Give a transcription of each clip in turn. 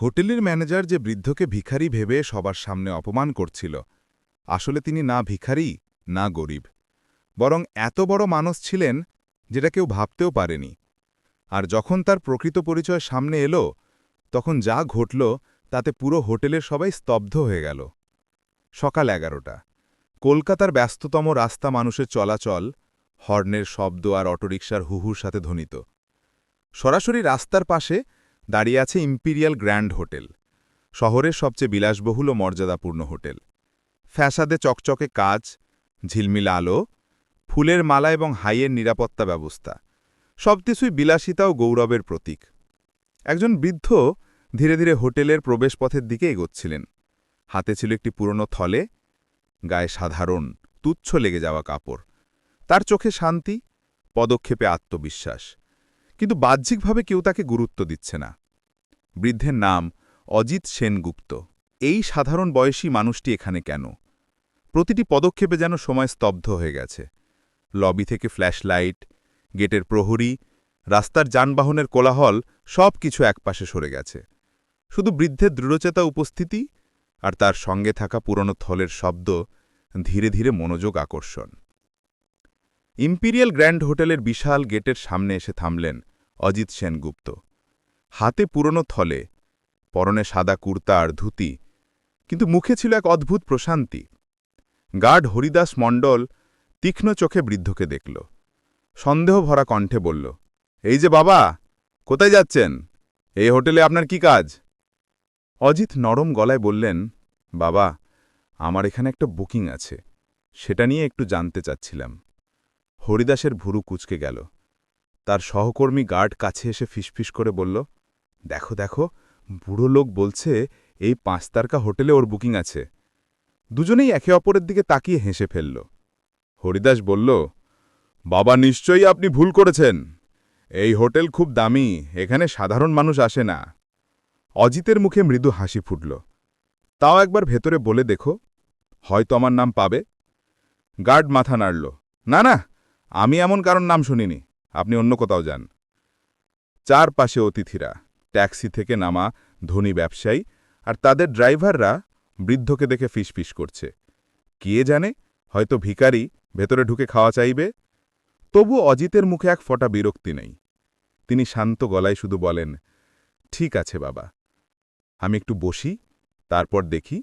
হোটেলের ম্যানেজার যে বৃদ্ধকে ভিখারি ভেবে সবার সামনে অপমান করছিল, আসলে তিনি না ভিখারি, না গরিব। বরং এত বড় মানুষ ছিলেন যেটা কেউ ভাবতেও পারেনি। আর যখন তার প্রকৃত পরিচয় সামনে এলো, তখন যা ঘটল তাতে পুরো হোটেলের সবাই স্তব্ধ হয়ে গেল। সকাল এগারোটা। কলকাতার ব্যস্ততম রাস্তা মানুষের চলাচল, হর্নের শব্দ আর অটোরিকশার হুহুর সাথে ধ্বনিত। সরাসরি রাস্তার পাশে দাঁড়িয়ে আছে ইম্পিরিয়াল গ্র্যান্ড হোটেল, শহরের সবচেয়ে বিলাসবহুল ও মর্যাদাপূর্ণ হোটেল। ফ্যাসাদে চকচকে কাজ, ঝিলমিল আলো, ফুলের মালা এবং হাইয়ের নিরাপত্তা ব্যবস্থা, সবকিছুই বিলাসিতা ও গৌরবের প্রতীক। একজন বৃদ্ধ ধীরে ধীরে হোটেলের প্রবেশপথের দিকে এগোচ্ছিলেন। হাতে ছিল একটি পুরনো থলে, গায়ে সাধারণ, তুচ্ছ লেগে যাওয়া কাপড়। তার চোখে শান্তি, পদক্ষেপে আত্মবিশ্বাস। কিন্তু বাহ্যিকভাবে কেউ তাকে গুরুত্ব দিচ্ছে না। বৃদ্ধের নাম অজিত সেনগুপ্ত। এই সাধারণ বয়সী মানুষটি এখানে কেন? প্রতিটি পদক্ষেপে যেন সময় স্তব্ধ হয়ে গেছে। লবি থেকে ফ্ল্যাশলাইট, গেটের প্রহরী, রাস্তার যানবাহনের কোলাহল সব কিছু একপাশে সরে গেছে। শুধু বৃদ্ধের দৃঢ়চেতা উপস্থিতি আর তার সঙ্গে থাকা পুরনো থলের শব্দ ধীরে ধীরে মনোযোগ আকর্ষণ। ইম্পিরিয়াল গ্র্যান্ড হোটেলের বিশাল গেটের সামনে এসে থামলেন অজিত সেনগুপ্ত। হাতে পুরনো থলে, পরনে সাদা কুর্তা আর ধুতি, কিন্তু মুখে ছিল এক অদ্ভুত প্রশান্তি। গার্ড হরিদাস মণ্ডল তীক্ষ্ণ চোখে বৃদ্ধকে দেখল। সন্দেহ ভরা কণ্ঠে বলল, এই যে বাবা, কোথায় যাচ্ছেন? এই হোটেলে আপনার কি কাজ? অজিত নরম গলায় বললেন, বাবা, আমার এখানে একটা বুকিং আছে। সেটা নিয়ে একটু জানতে চাচ্ছিলাম। হরিদাসের ভুরু কুচকে গেল। তার সহকর্মী গার্ড কাছে এসে ফিসফিস করে বলল, দেখো দেখো, বুড়ো লোক বলছে এই পাঁচতারকা হোটেলে ওর বুকিং আছে। দুজনেই একে অপরের দিকে তাকিয়ে হেসে ফেলল। হরিদাস বলল, বাবা, নিশ্চয়ই আপনি ভুল করেছেন। এই হোটেল খুব দামি, এখানে সাধারণ মানুষ আসে না। অজিতের মুখে মৃদু হাসি ফুটল। তাও একবার ভেতরে বলে দেখো, হয়তো আমার নাম পাবে? গার্ড মাথা নাড়ল, না না আমি এমন কারণ নাম শুনিনি, আপনি অন্য কোথাও যান। চারপাশে অতিথিরা, ট্যাক্সি থেকে নামা ধনী ব্যবসায়ী আর তাদের ড্রাইভাররা বৃদ্ধকে দেখে ফিসফিস করছে। কে জানে, হয়তো ভিখারি ভেতরে ঢুকে খাওয়া চাইবে? তবু অজিতের মুখে এক ফটা বিরক্তি নেই। তিনি শান্ত গলায় শুধু বলেন, ঠিক আছে বাবা, আমি একটু বসি, তারপর দেখি।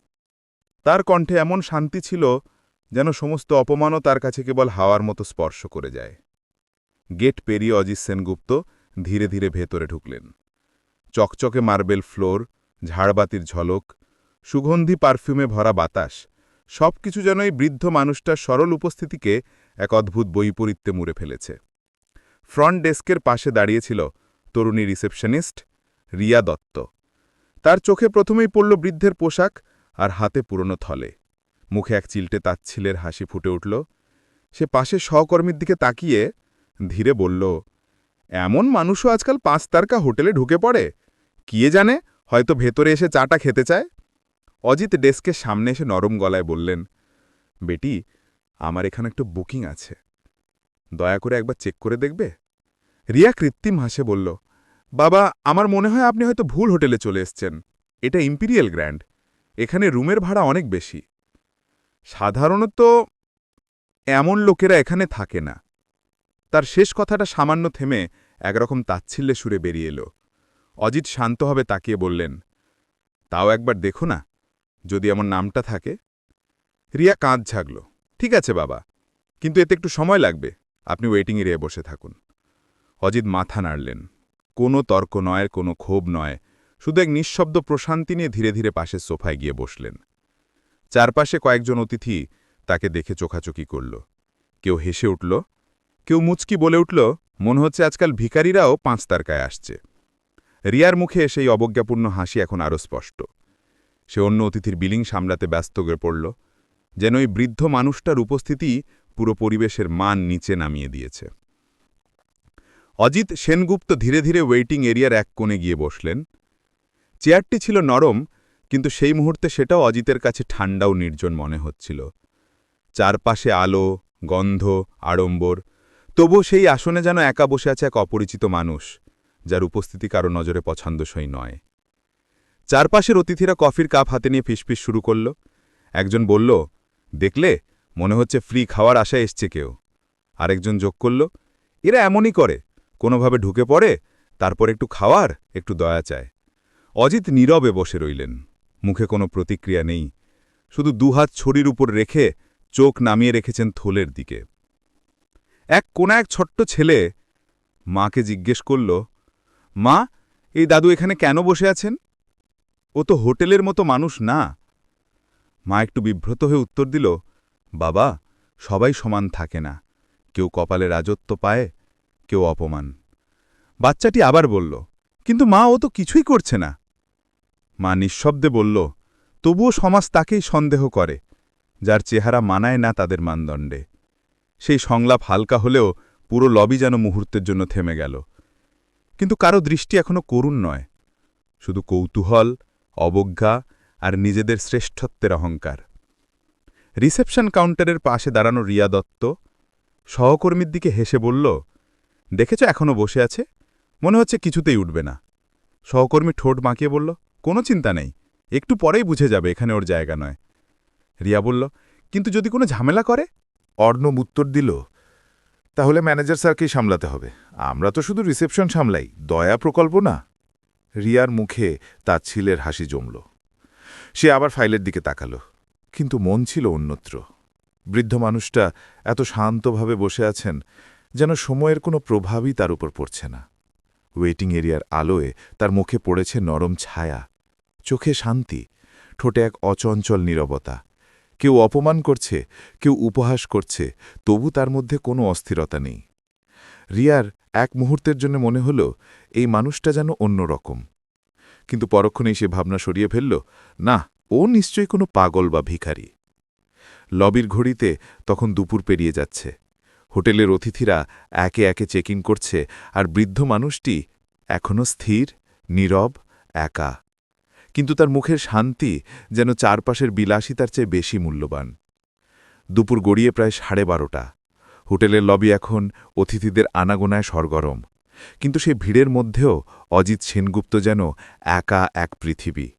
তার কণ্ঠে এমন শান্তি ছিল যেন সমস্ত অপমানও তার কাছে কেবল হাওয়ার মতো স্পর্শ করে যায়। গেট পেরিয়ে অজিত সেনগুপ্ত ধীরে ধীরে ভেতরে ঢুকলেন। চকচকে মার্বেল ফ্লোর, ঝাড়বাতির ঝলক, সুগন্ধি পারফিউমে ভরা বাতাস সব কিছু যেন এই বৃদ্ধ মানুষটার সরল উপস্থিতিকে এক অদ্ভুত বৈপরীত্যে মুড়ে ফেলেছে। ফ্রন্ট ডেস্কের পাশে দাঁড়িয়েছিল তরুণী রিসেপশনিস্ট রিয়া দত্ত। তার চোখে প্রথমেই পড়ল বৃদ্ধের পোশাক আর হাতে পুরনো থলে। মুখে এক চিলটে তাচ্ছিলের হাসি ফুটে উঠল। সে পাশে সহকর্মীর দিকে তাকিয়ে ধীরে বলল, এমন মানুষও আজকাল পাঁচ তারকা হোটেলে ঢুকে পড়ে। কিয়ে জানে, হয়তো ভেতরে এসে চাটা খেতে চায়? অজিত ডেস্কের সামনে এসে নরম গলায় বললেন, বেটি, আমার এখানে একটু বুকিং আছে। দয়া করে একবার চেক করে দেখবে? রিয়া কৃত্রিম হাসে বলল, বাবা, আমার মনে হয় আপনি হয়তো ভুল হোটেলে চলে এসছেন। এটা ইম্পিরিয়াল গ্র্যান্ড। এখানে রুমের ভাড়া অনেক বেশি। সাধারণত এমন লোকেরা এখানে থাকে না। তার শেষ কথাটা সামান্য থেমে একরকম তাচ্ছিল্যে সুরে বেরিয়ে এলো। অজিত শান্তভাবে তাকিয়ে বললেন, তাও একবার দেখো না, যদি এমন নামটা থাকে। রিয়া কাঁধ ঝাগল ঠিক আছে বাবা, কিন্তু এতে একটু সময় লাগবে, আপনি ওয়েটিং এরিয়ায় বসে থাকুন। অজিত মাথা নাড়লেন, কোনো তর্ক নয়, কোনো ক্ষোভ নয়, শুধু এক নিঃশব্দ প্রশান্তি নিয়ে ধীরে ধীরে পাশের সোফায় গিয়ে বসলেন। চারপাশে কয়েকজন অতিথি তাকে দেখে চোখাচোখি করল। কেউ হেসে উঠল, কেউ মুচকি বলে উঠল, মনে হচ্ছে আজকাল ভিকারিরাও পাঁচ তারকায় আসছে। রিয়ার মুখে সেই অবজ্ঞাপূর্ণ হাসি এখন আরও স্পষ্ট। সে অন্য অতিথির বিলিং সামলাতে ব্যস্ত হয়ে পড়ল, যেন ওই বৃদ্ধ মানুষটার উপস্থিতি পুরো পরিবেশের মান নিচে নামিয়ে দিয়েছে। অজিত সেনগুপ্ত ধীরে ধীরে ওয়েটিং এরিয়ার এক কোণে গিয়ে বসলেন। চেয়ারটি ছিল নরম কিন্তু সেই মুহূর্তে সেটাও অজিতের কাছে ঠান্ডাও নির্জন মনে হচ্ছিল। চারপাশে আলো, গন্ধ, আড়ম্বর তবু সেই আসনে যেন একা বসে আছে এক অপরিচিত মানুষ, যার উপস্থিতি কারও নজরে পছন্দসই নয়। চারপাশের অতিথিরা কফির কাপ হাতে নিয়ে ফিসফিস শুরু করল। একজন বলল, দেখলে, মনে হচ্ছে ফ্রি খাওয়ার আশায় এসছে কেউ। আরেকজন যোগ করল, এরা এমনই করে, কোনোভাবে ঢুকে পড়ে, তারপর একটু খাওয়ার, একটু দয়া চায়। অজিত নীরবে বসে রইলেন। মুখে কোনো প্রতিক্রিয়া নেই। শুধু দুহাত ছড়ির উপর রেখে চোখ নামিয়ে রেখেছেন থোলের দিকে। এক কোনা এক ছোট্ট ছেলে মাকে জিজ্ঞেস করল, মা, এই দাদু এখানে কেন বসে আছেন? ও তো হোটেলের মতো মানুষ না। মা একটু বিভ্রত হয়ে উত্তর দিল, বাবা, সবাই সমান থাকে না। কেউ কপালে রাজত্ব পায়, কেউ অপমান। বাচ্চাটি আবার বলল, কিন্তু মা, ও তো কিছুই করছে না। মা নিঃশব্দে বলল, তবুও সমাজ তাকেই সন্দেহ করে, যার চেহারা মানায় না তাদের মানদণ্ডে। সেই সংলাপ হালকা হলেও পুরো লবি যেন মুহূর্তের জন্য থেমে গেল। কিন্তু কারও দৃষ্টি এখনও করুণ নয়। শুধু কৌতূহল, অবজ্ঞা আর নিজেদের শ্রেষ্ঠত্বের অহংকার। রিসেপশন কাউন্টারের পাশে দাঁড়ানো রিয়া দত্ত সহকর্মীর দিকে হেসে বলল, দেখেছ এখনও বসে আছে? মনে হচ্ছে কিছুতেই উঠবে না। সহকর্মী ঠোঁট বাঁকিয়ে বলল কোনো চিন্তা নেই। একটু পরেই বুঝে যাবে এখানে ওর জায়গা নয়। রিয়া বলল, কিন্তু যদি কোনো ঝামেলা করে? অর্ণব উত্তর দিল, তাহলে ম্যানেজার স্যারকেই সামলাতে হবে। আমরা তো শুধু রিসেপশন সামলাই, দয়া প্রকল্প না। রিয়ার মুখে তার ছিলের হাসি জমল। সে আবার ফাইলের দিকে তাকালো, কিন্তু মন ছিল অন্যত্র। বৃদ্ধ মানুষটা এত শান্তভাবে বসে আছেন যেন সময়ের কোনো প্রভাবই তার উপর পড়ছে না। ওয়েটিং এরিয়ার আলোয় তার মুখে পড়েছে নরম ছায়া। চোখে শান্তি, ঠোঁটে এক অচঞ্চল নীরবতা। কেউ অপমান করছে, কেউ উপহাস করছে, তবু তার মধ্যে কোনো অস্থিরতা নেই। রিয়ার এক মুহূর্তের জন্য মনে হল, এই মানুষটা যেন অন্যরকম কিন্তু পরক্ষণেই সে ভাবনা সরিয়ে ফেলল, না, ও নিশ্চয়ই কোনো পাগল বা ভিখারি। লবির ঘড়িতে তখন দুপুর পেরিয়ে যাচ্ছে। হোটেলের অতিথিরা একে একে চেক করছে, আর বৃদ্ধ মানুষটি এখনও স্থির, নীরব, একা। কিন্তু তার মুখের শান্তি যেন চারপাশের বিলাসিতার চেয়ে বেশি মূল্যবান। দুপুর গড়িয়ে প্রায় সাড়ে বারোটা। হোটেলের লবি এখন অতিথিদের আনাগোনায় সরগরম। কিন্তু সেই ভিড়ের মধ্যেও অজিত সেনগুপ্ত যেন একা এক পৃথিবী।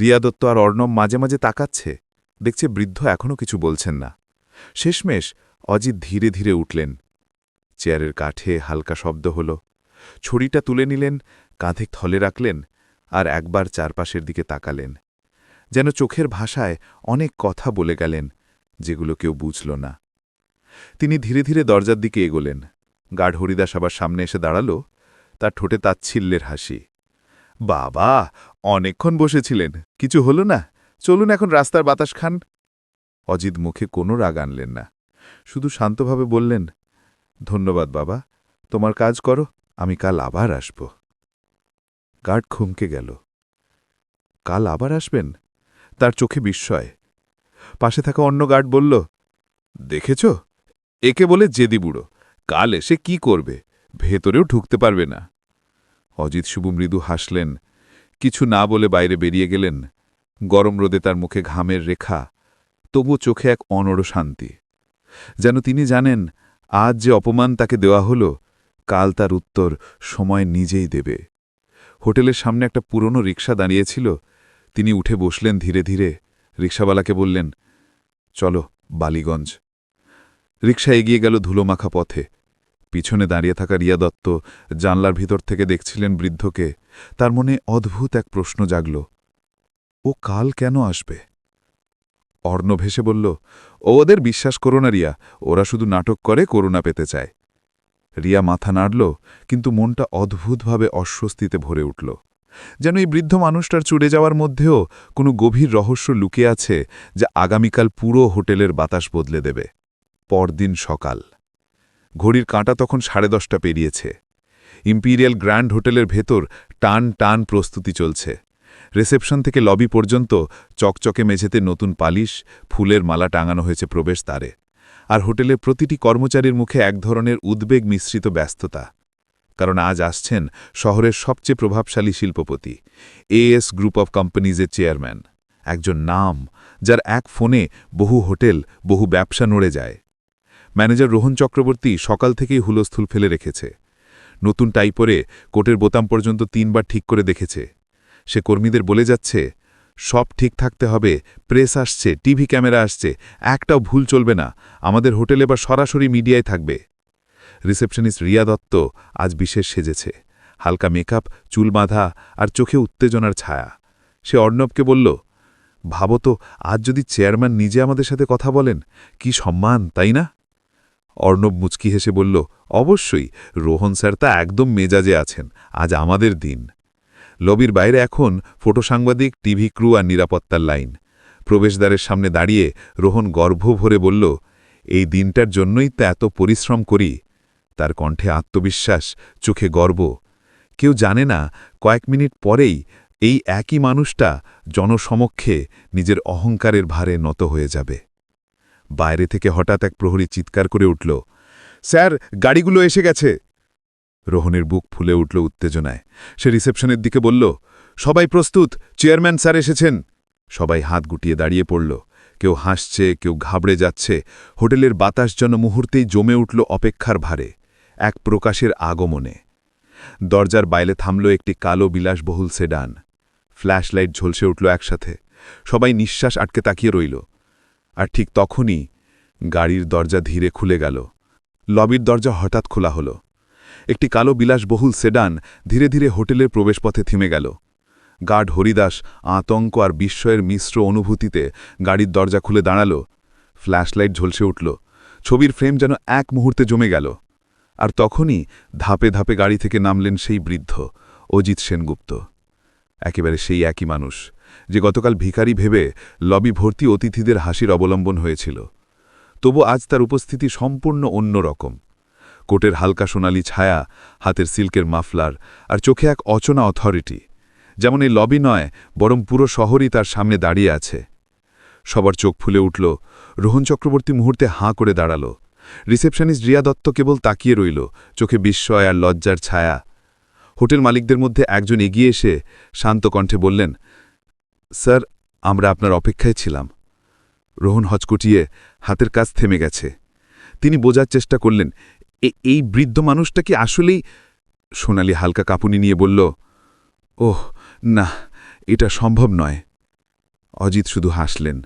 রিয়া দত্ত আর অর্ণব মাঝে মাঝে তাকাচ্ছে। দেখছে বৃদ্ধ এখনও কিছু বলছেন না। শেষমেশ অজিত ধীরে ধীরে উঠলেন। চেয়ারের কাঠে হালকা শব্দ হল। ছড়িটা তুলে নিলেন, কাঁধে থলে রাখলেন আর একবার চারপাশের দিকে তাকালেন, যেন চোখের ভাষায় অনেক কথা বলে গেলেন, যেগুলো কেউ বুঝল না। তিনি ধীরে ধীরে দরজার দিকে এগোলেন। গাঢ় হরিদাস আবার সামনে এসে দাঁড়াল, তার ঠোঁটে তাচ্ছিল্যের হাসি। বাবা, অনেকক্ষণ বসেছিলেন, কিছু হল না? চলুন এখন রাস্তার বাতাস খান। অজিত মুখে কোনো রাগ আনলেন না, শুধু শান্তভাবে বললেন, ধন্যবাদ বাবা, তোমার কাজ করো, আমি কাল আবার আসব। গার্ড খুমকে গেল। কাল আবার আসবেন? তার চোখে বিস্ময়। পাশে থাকা অন্য গার্ড বলল, দেখেছ? একে বলে জেদি বুড়ো। কাল এসে কি করবে? ভেতরেও ঢুকতে পারবে না। অজিত শুভু মৃদু হাসলেন, কিছু না বলে বাইরে বেরিয়ে গেলেন। গরম রোদে তার মুখে ঘামের রেখা তবু চোখে এক অনড় শান্তি। যেন তিনি জানেন, আজ যে অপমান তাকে দেওয়া হল, কাল তার উত্তর সময় নিজেই দেবে। হোটেলের সামনে একটা পুরনো রিক্সা দাঁড়িয়েছিল। তিনি উঠে বসলেন ধীরে ধীরে। রিক্সাওয়ালাকে বললেন, চলো, বালিগঞ্জ। রিক্সা এগিয়ে গেল ধুলোমাখা পথে। পিছনে দাঁড়িয়ে থাকা রিয়া দত্ত জানলার ভিতর থেকে দেখছিলেন বৃদ্ধকে। তার মনে অদ্ভুত এক প্রশ্ন জাগল, ও কাল কেন আসবে? অর্ণ ভেসে বলল ওদের বিশ্বাস করো না রিয়া, ওরা শুধু নাটক করে করুণা পেতে চায়। রিয়া মাথা নাড়ল, কিন্তু মনটা অদ্ভুতভাবে অস্বস্তিতে ভরে উঠল। যেন এই বৃদ্ধ মানুষটার চুড়ে যাওয়ার মধ্যেও কোনো গভীর রহস্য লুকে আছে যা আগামীকাল পুরো হোটেলের বাতাস বদলে দেবে। পরদিন সকাল। ঘড়ির কাঁটা তখন সাড়ে দশটা পেরিয়েছে। ইম্পিরিয়াল গ্র্যান্ড হোটেলের ভেতর টান টান প্রস্তুতি চলছে। রিসেপশন থেকে লবি পর্যন্ত চকচকে মেঝেতে নতুন পালিশ, ফুলের মালা টাঙানো হয়েছে প্রবেশ দ্বারে। আর হোটেলের প্রতিটি কর্মচারীর মুখে এক ধরনের উদ্বেগ মিশ্রিত ব্যস্ততা। কারণ আজ আসছেন শহরের সবচেয়ে প্রভাবশালী শিল্পপতি এএস গ্রুপ অফ কোম্পানিজের চেয়ারম্যান। একজন নাম যার এক ফোনে বহু হোটেল, বহু ব্যবসা নড়ে যায়। ম্যানেজার রোহন চক্রবর্তী সকাল থেকেই হুলস্থুল ফেলে রেখেছে। নতুন টাই পরে কোটের বোতাম পর্যন্ত তিনবার ঠিক করে দেখেছে। সে কর্মীদের বলে যাচ্ছে সব ঠিক থাকতে হবে, প্রেস আসছে, টিভি ক্যামেরা আসছে, একটাও ভুল চলবে না, আমাদের হোটেলে বা সরাসরি মিডিয়ায় থাকবে। রিসেপশনিস্ট রিয়া দত্ত আজ বিশেষ সেজেছে। হালকা মেকআপ, চুল বাঁধা আর চোখে উত্তেজনার ছায়া। সে অর্ণবকে বলল, ভাবো তো, আজ যদি চেয়ারম্যান নিজে আমাদের সাথে কথা বলেন, কি সম্মান, তাই না? অর্ণব মুচকি হেসে বলল, অবশ্যই, রোহন স্যার তা একদম মেজাজে আছেন, আজ আমাদের দিন। লবির বাইরে এখন ফটো সাংবাদিক টিভি ক্রু আর নিরাপত্তার লাইন। প্রবেশদ্বারের সামনে দাঁড়িয়ে রোহন গর্ভ ভরে বলল, এই দিনটার জন্যই তো এত পরিশ্রম করি। তার কণ্ঠে আত্মবিশ্বাস, চোখে গর্ব। কেউ জানে না, কয়েক মিনিট পরেই এই একই মানুষটা জনসমক্ষে নিজের অহংকারের ভারে নত হয়ে যাবে। বাইরে থেকে হঠাৎ এক প্রহরী চিৎকার করে উঠল, স্যার, গাড়িগুলো এসে গেছে। রোহনের বুক ফুলে উঠল উত্তেজনায়। সে রিসেপশনের দিকে বলল, সবাই প্রস্তুত, চেয়ারম্যান স্যার এসেছেন। সবাই হাত গুটিয়ে দাঁড়িয়ে পড়ল। কেউ হাসছে, কেউ ঘাবড়ে যাচ্ছে। হোটেলের বাতাস যেন মুহূর্তেই জমে উঠল অপেক্ষার ভারে, এক প্রকাশের আগমনে। দরজার বাইরে থামল একটি কালো বিলাসবহুল সেডান। ফ্ল্যাশ লাইট ঝলসে উঠল একসাথে। সবাই নিঃশ্বাস আটকে তাকিয়ে রইল। আর ঠিক তখনই গাড়ির দরজা ধীরে খুলে গেল। লবির দরজা হঠাৎ খোলা হলো। একটি কালো বিলাসবহুল সেডান ধীরে ধীরে হোটেলের প্রবেশপথে থেমে গেল। গার্ড হরিদাস, আতঙ্ক আর বিস্ময়ের মিশ্র অনুভূতিতে গাড়ির দরজা খুলে দাঁড়াল। ফ্ল্যাশলাইট ঝলসে উঠল। ছবির ফ্রেম যেন এক মুহূর্তে জমে গেল। আর তখনই ধাপে ধাপে গাড়ি থেকে নামলেন সেই বৃদ্ধ, অজিত সেনগুপ্ত। একেবারে সেই একই মানুষ, যে গতকাল ভিখারি ভেবে লবি ভর্তি অতিথিদের হাসির অবলম্বন হয়েছিল। তবু আজ তার উপস্থিতি সম্পূর্ণ অন্য রকম কোটের হালকা সোনালি ছায়া, হাতের সিল্কের মাফলার আর চোখে এক অচনা অথরিটি যেমন এই লবি নয়, বরং পুরো শহরই তার সামনে দাঁড়িয়ে আছে। সবার চোখ ফুলে উঠল, রোহন চক্রবর্তী মুহূর্তে হাঁ করে দাঁড়াল। রিসেপশনিস্ট রিয়া দত্ত কেবল তাকিয়ে রইল, চোখে বিস্ময় আর লজ্জার ছায়া। হোটেল মালিকদের মধ্যে একজন এগিয়ে এসে শান্ত কণ্ঠে বললেন, স্যার, আমরা আপনার অপেক্ষায় ছিলাম। রোহন হচকুটিয়ে হাতের কাজ থেমে গেছে। তিনি বোঝার চেষ্টা করলেন "এ- এই বৃদ্ধ মানুষটা কি আসলেই সোনালি হালকা কাঁপুনি নিয়ে বলল, ওহ, না, এটা সম্ভব নয়। অজিত শুধু হাসলেন।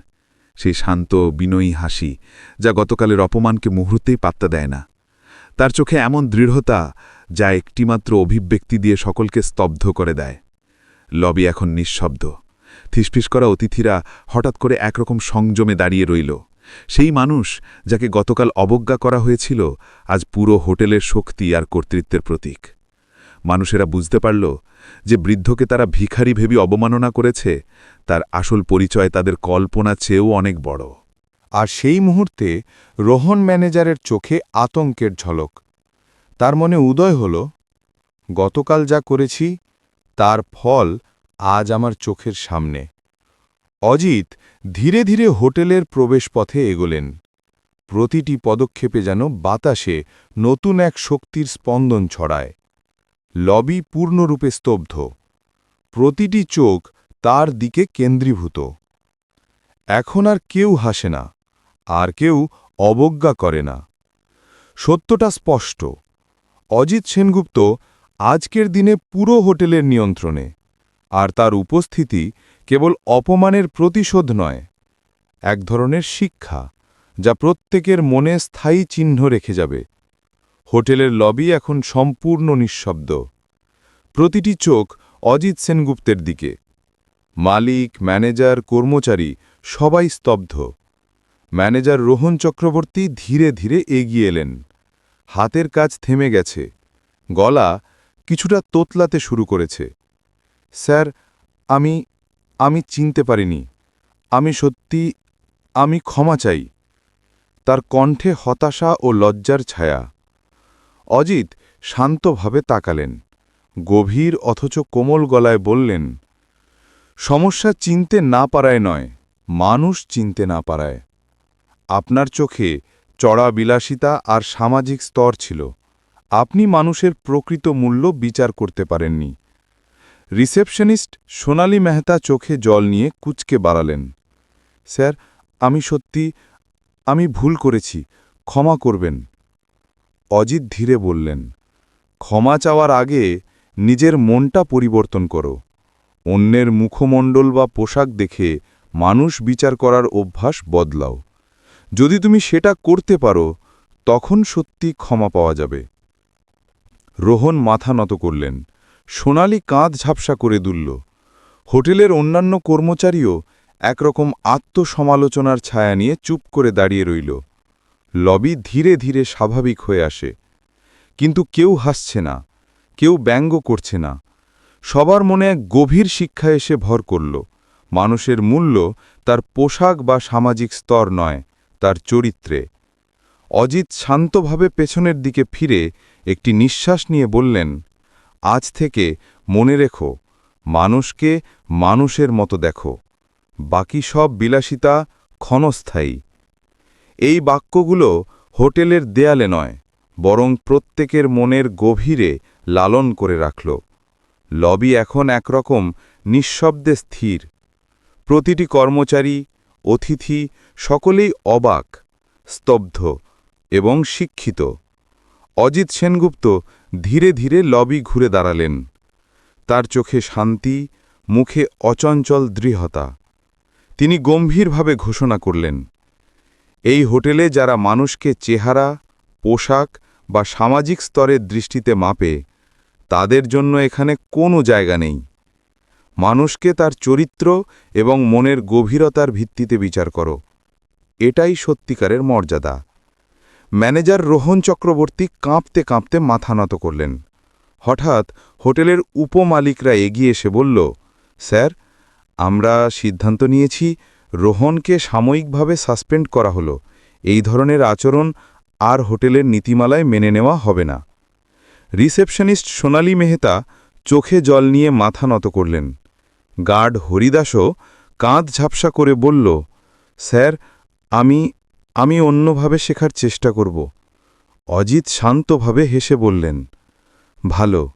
সেই শান্ত, বিনয়ী হাসি, যা গতকালের অপমানকে মুহূর্তেই পাত্তা দেয় না। তার চোখে এমন দৃঢ়তা যা একটিমাত্র অভিব্যক্তি দিয়ে সকলকে স্তব্ধ করে দেয়। লবি এখন নিঃশব্দ। থিসফিস করা অতিথিরা হঠাৎ করে একরকম সংযমে দাঁড়িয়ে রইল। সেই মানুষ যাকে গতকাল অবজ্ঞা করা হয়েছিল, আজ পুরো হোটেলের শক্তি আর কর্তৃত্বের প্রতীক। মানুষেরা বুঝতে পারল যে বৃদ্ধকে তারা ভিখারি ভেবি অবমাননা করেছে, তার আসল পরিচয় তাদের কল্পনা চেয়েও অনেক বড়। আর সেই মুহূর্তে রোহন ম্যানেজারের চোখে আতঙ্কের ঝলক। তার মনে উদয় হল, গতকাল যা করেছি, তার ফল আজ আমার চোখের সামনে। অজিত ধীরে ধীরে হোটেলের প্রবেশপথে এগোলেন। প্রতিটি পদক্ষেপে যেন বাতাসে নতুন এক শক্তির স্পন্দন ছড়ায়। লবি পূর্ণরূপে স্তব্ধ। প্রতিটি চোখ তার দিকে কেন্দ্রীভূত। এখন আর কেউ হাসে না, আর কেউ অবজ্ঞা করে না। সত্যটা স্পষ্ট। অজিত সেনগুপ্ত আজকের দিনে পুরো হোটেলের নিয়ন্ত্রণে, আর তার উপস্থিতি কেবল অপমানের প্রতিশোধ নয়, এক ধরনের শিক্ষা যা প্রত্যেকের মনে স্থায়ী চিহ্ন রেখে যাবে। হোটেলের লবি এখন সম্পূর্ণ নিঃশব্দ। প্রতিটি চোখ অজিত সেনগুপ্তের দিকে। মালিক, ম্যানেজার, কর্মচারী সবাই স্তব্ধ। ম্যানেজার রোহন চক্রবর্তী ধীরে ধীরে এগিয়ে এলেন। হাতের কাজ থেমে গেছে। গলা কিছুটা তোতলাতে শুরু করেছে। স্যার, আমি আমি চিনতে পারিনি। আমি সত্যি, আমি ক্ষমা চাই। তার কণ্ঠে হতাশা ও লজ্জার ছায়া। অজিত শান্তভাবে তাকালেন। গভীর অথচ কোমল গলায় বললেন, সমস্যা চিনতে না পারায় নয়, মানুষ চিনতে না পারায়। আপনার চোখে চড়া বিলাসিতা আর সামাজিক স্তর ছিল। আপনি মানুষের প্রকৃত মূল্য বিচার করতে পারেননি। রিসেপশনিস্ট সোনালি মেহতা চোখে জল নিয়ে কুচকে বাড়ালেন। স্যার, আমি সত্যি, আমি ভুল করেছি, ক্ষমা করবেন। অজিত ধীরে বললেন, ক্ষমা চাওয়ার আগে নিজের মনটা পরিবর্তন করো। অন্যের মুখমণ্ডল বা পোশাক দেখে মানুষ বিচার করার অভ্যাস বদলাও। যদি তুমি সেটা করতে পারো, তখন সত্যি ক্ষমা পাওয়া যাবে। রোহন মাথা নত করলেন সোনালি কাঁধ ঝাপসা করে দুলল। হোটেলের অন্যান্য কর্মচারীও একরকম আত্মসমালোচনার ছায়া নিয়ে চুপ করে দাঁড়িয়ে রইল। লবি ধীরে ধীরে স্বাভাবিক হয়ে আসে। কিন্তু কেউ হাসছে না, কেউ ব্যঙ্গ করছে না। সবার মনে এক গভীর শিক্ষা এসে ভর করল। মানুষের মূল্য তার পোশাক বা সামাজিক স্তর নয়, তার চরিত্রে। অজিত শান্তভাবে পেছনের দিকে ফিরে একটি নিঃশ্বাস নিয়ে বললেন আজ থেকে মনে রেখো, মানুষকে মানুষের মতো দেখো। বাকি সব বিলাসিতা ক্ষণস্থায়ী। এই বাক্যগুলো হোটেলের দেয়ালে নয়, বরং প্রত্যেকের মনের গভীরে লালন করে রাখল। লবি এখন একরকম নিঃশব্দে স্থির। প্রতিটি কর্মচারী, অতিথি সকলেই অবাক, স্তব্ধ এবং শিক্ষিত। অজিত সেনগুপ্ত ধীরে ধীরে লবি ঘুরে দাঁড়ালেন। তার চোখে শান্তি, মুখে অচঞ্চল দৃঢ়তা। তিনি গম্ভীরভাবে ঘোষণা করলেন, এই হোটেলে যারা মানুষকে চেহারা, পোশাক বা সামাজিক স্তরের দৃষ্টিতে মাপে, তাদের জন্য এখানে কোনো জায়গা নেই। মানুষকে তার চরিত্র এবং মনের গভীরতার ভিত্তিতে বিচার করো। এটাই সত্যিকারের মর্যাদা। ম্যানেজার রোহন চক্রবর্তী কাঁপতে কাঁপতে মাথা নত করলেন। হঠাৎ হোটেলের উপমালিকরা এগিয়ে এসে বলল, স্যার, আমরা সিদ্ধান্ত নিয়েছি রোহনকে সাময়িকভাবে সাসপেন্ড করা হলো। এই ধরনের আচরণ আর হোটেলের নীতিমালায় মেনে নেওয়া হবে না। রিসেপশনিস্ট সোনালী মেহতা চোখে জল নিয়ে মাথা নত করলেন। গার্ড হরিদাসও কাঁধ ঝাপসা করে বলল, স্যার, আমি আমি অন্যভাবে শেখার চেষ্টা করব। অজিত শান্তভাবে হেসে বললেন, ভালো।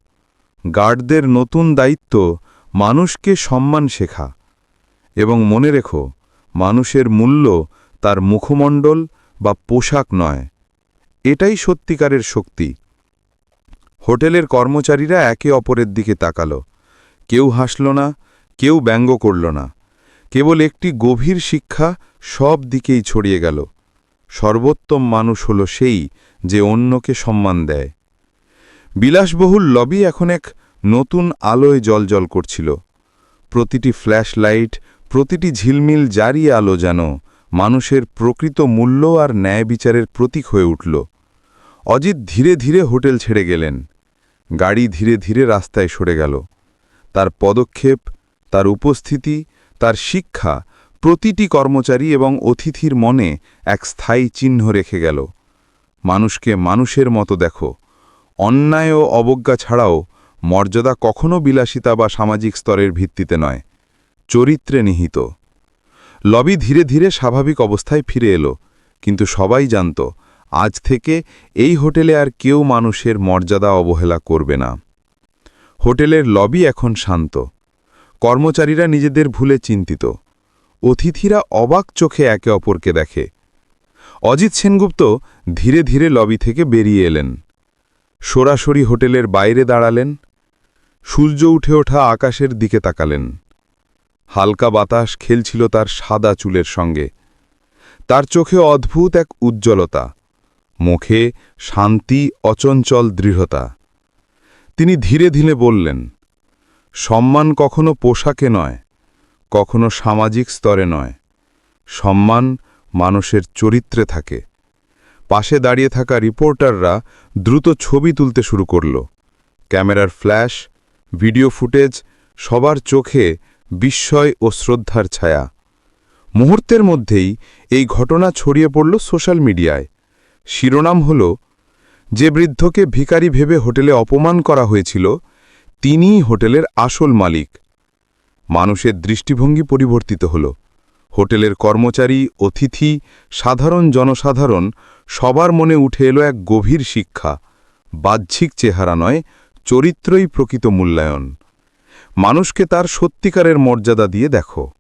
গার্ডদের নতুন দায়িত্ব মানুষকে সম্মান শেখা। এবং মনে রেখো, মানুষের মূল্য তার মুখমণ্ডল বা পোশাক নয়। এটাই সত্যিকারের শক্তি। হোটেলের কর্মচারীরা একে অপরের দিকে তাকাল। কেউ হাসল না, কেউ ব্যঙ্গ করল না। কেবল একটি গভীর শিক্ষা সব দিকেই ছড়িয়ে গেল। সর্বোত্তম মানুষ হল সেই যে অন্যকে সম্মান দেয়। বিলাসবহুল লবি এখন এক নতুন আলোয় জলজল করছিল। প্রতিটি ফ্ল্যাশ লাইট প্রতিটি ঝিলমিল জারি আলো যেন মানুষের প্রকৃত মূল্য আর ন্যায় বিচারের প্রতীক হয়ে উঠল। অজিত ধীরে ধীরে হোটেল ছেড়ে গেলেন। গাড়ি ধীরে ধীরে রাস্তায় সরে গেল। তার পদক্ষেপ, তার উপস্থিতি, তার শিক্ষা প্রতিটি কর্মচারী এবং অতিথির মনে এক স্থায়ী চিহ্ন রেখে গেল। মানুষকে মানুষের মতো দেখো। অন্যায় ও অবজ্ঞা ছাড়াও মর্যাদা কখনো বিলাসিতা বা সামাজিক স্তরের ভিত্তিতে নয়। চরিত্রে নিহিত। লবি ধীরে ধীরে স্বাভাবিক অবস্থায় ফিরে এলো, কিন্তু সবাই জানত, আজ থেকে এই হোটেলে আর কেউ মানুষের মর্যাদা অবহেলা করবে না। হোটেলের লবি এখন শান্ত। কর্মচারীরা নিজেদের ভুলে চিন্তিত। অতিথিরা অবাক চোখে একে অপরকে দেখে। অজিত সেনগুপ্ত ধীরে ধীরে লবি থেকে বেরিয়ে এলেন। সরাসরি হোটেলের বাইরে দাঁড়ালেন। সূর্য উঠে ওঠা আকাশের দিকে তাকালেন। হালকা বাতাস খেলছিল তার সাদা চুলের সঙ্গে। তার চোখে অদ্ভুত এক উজ্জ্বলতা, মুখে শান্তি, অচঞ্চল দৃঢ়তা। তিনি ধীরে ধীরে বললেন, সম্মান কখনো পোশাকে নয় কখনো সামাজিক স্তরে নয়। সম্মান মানুষের চরিত্রে থাকে। পাশে দাঁড়িয়ে থাকা রিপোর্টাররা দ্রুত ছবি তুলতে শুরু করল। ক্যামেরার ফ্ল্যাশ, ভিডিও ফুটেজ, সবার চোখে বিস্ময় ও শ্রদ্ধার ছায়া। মুহূর্তের মধ্যেই এই ঘটনা ছড়িয়ে পড়ল সোশ্যাল মিডিয়ায়। শিরোনাম হল, যে বৃদ্ধকে ভিখারি ভেবে হোটেলে অপমান করা হয়েছিল, তিনিই হোটেলের আসল মালিক। মানুষের দৃষ্টিভঙ্গি পরিবর্তিত হল। হোটেলের কর্মচারী, অতিথি, সাধারণ জনসাধারণ, সবার মনে উঠে এলো এক গভীর শিক্ষা, বাহ্যিক চেহারা নয়, চরিত্রই প্রকৃত মূল্যায়ন। মানুষকে তার সত্যিকারের মর্যাদা দিয়ে দেখো।